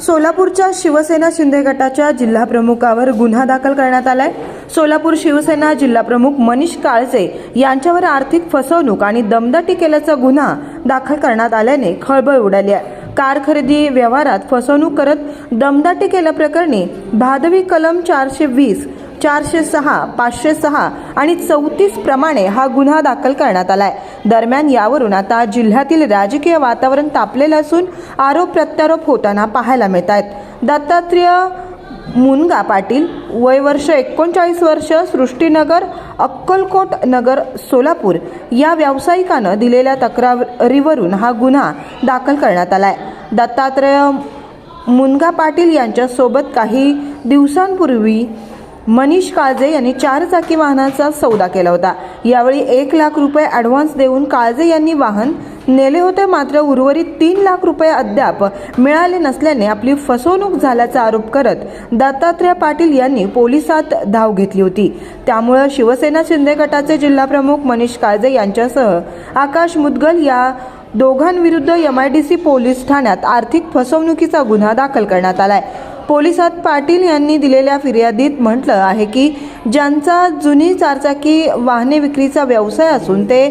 सोलापूरच्या शिवसेना शिंदे गटाच्या जिल्हाप्रमुखावर गुन्हा दाखल करण्यात आलाय. सोलापूर शिवसेना जिल्हाप्रमुख मनीष काळजे यांच्यावर आर्थिक फसवणूक आणि दमदाटी केल्याचा गुन्हा दाखल करण्यात आल्याने खळबळ उडाली आहे. कार खरेदी व्यवहारात फसवणूक करत दमदाटी केल्याप्रकरणी भादवी कलम चारशे वीस चारशे सहा पाचशे सहा आणि चौतीस प्रमाणे हा गुन्हा दाखल करण्यात आलाय. दरम्यान यावरून आता जिल्ह्यातील राजकीय वातावरण तापलेलं असून आरोप प्रत्यारोप होताना पाहायला मिळत आहेत. दत्तात्रेय मुनगा पाटील वय वर्ष एकोणचाळीस वर्ष सृष्टीनगर अक्कलकोट नगर सोलापूर या व्यावसायिकानं दिलेल्या तक्रारीवरून हा गुन्हा दाखल करण्यात आला आहे दत्तात्रेय मुनगा पाटील यांच्यासोबत काही दिवसांपूर्वी मनीष काळजे यांनी चार चाकी वाहनाचा सौदा केला होता. यावेळी एक लाख रुपये ॲडव्हान्स देऊन काळजे यांनी वाहन नेले होते. मात्र उर्वरित तीन लाख रुपये अद्याप मिळाले नसल्याने आपली फसवणूक झाल्याचा आरोप करत दत्तात्रय पाटील यांनी पोलिसात धाव घेतली होती. त्यामुळं शिवसेना शिंदे गटाचे जिल्हाप्रमुख मनीष काळजे यांच्यासह आकाश मुदगल या दोघांविरुद्ध M I D C police ठाण्यात आर्थिक फसवणुकीचा गुन्हा दाखल करण्यात आलाय. पोलिसात पाटील यांनी दिलेल्या फिर्यादीत म्हटलं आहे की ज्यांचा जुनी चारचाकी वाहने विक्रीचा व्यवसाय असून ते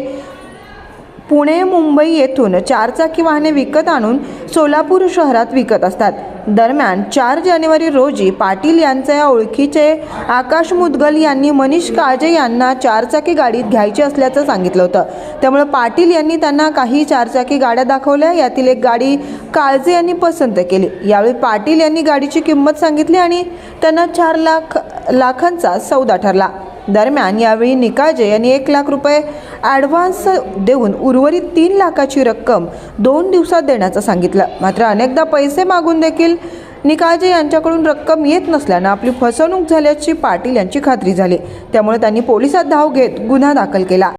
पुणे मुंबई येथून चारचाकी वाहने विकत आणून सोलापूर शहरात विकत असतात. दरम्यान चार जानेवारी रोजी पाटील यांच्या या ओळखीचे आकाश मुदगल यांनी मनीष काळजे यांना चारचाकी गाडीत घ्यायची असल्याचं सांगितलं होतं. त्यामुळे पाटील यांनी त्यांना काही चारचाकी गाड्या दाखवल्या यातील एक गाडी काळजे यांनी पसंत केली. यावेळी पाटील यांनी गाडीची किंमत सांगितली आणि त्यांना चार लाख लाखांचा सौदा ठरला. दरम्यान यावेळी निकाजे यांनी एक लाख रुपये ॲडव्हान्स देऊन उर्वरित तीन लाखाची रक्कम दोन दिवसात देण्याचं सांगितलं. मात्र अनेकदा पैसे मागून देखील निकाजे यांच्याकडून रक्कम येत नसल्यानं आपली फसवणूक झाल्याची पाटील यांची खात्री झाली. त्यामुळे त्यांनी पोलिसात धाव घेत गुन्हा दाखल केला.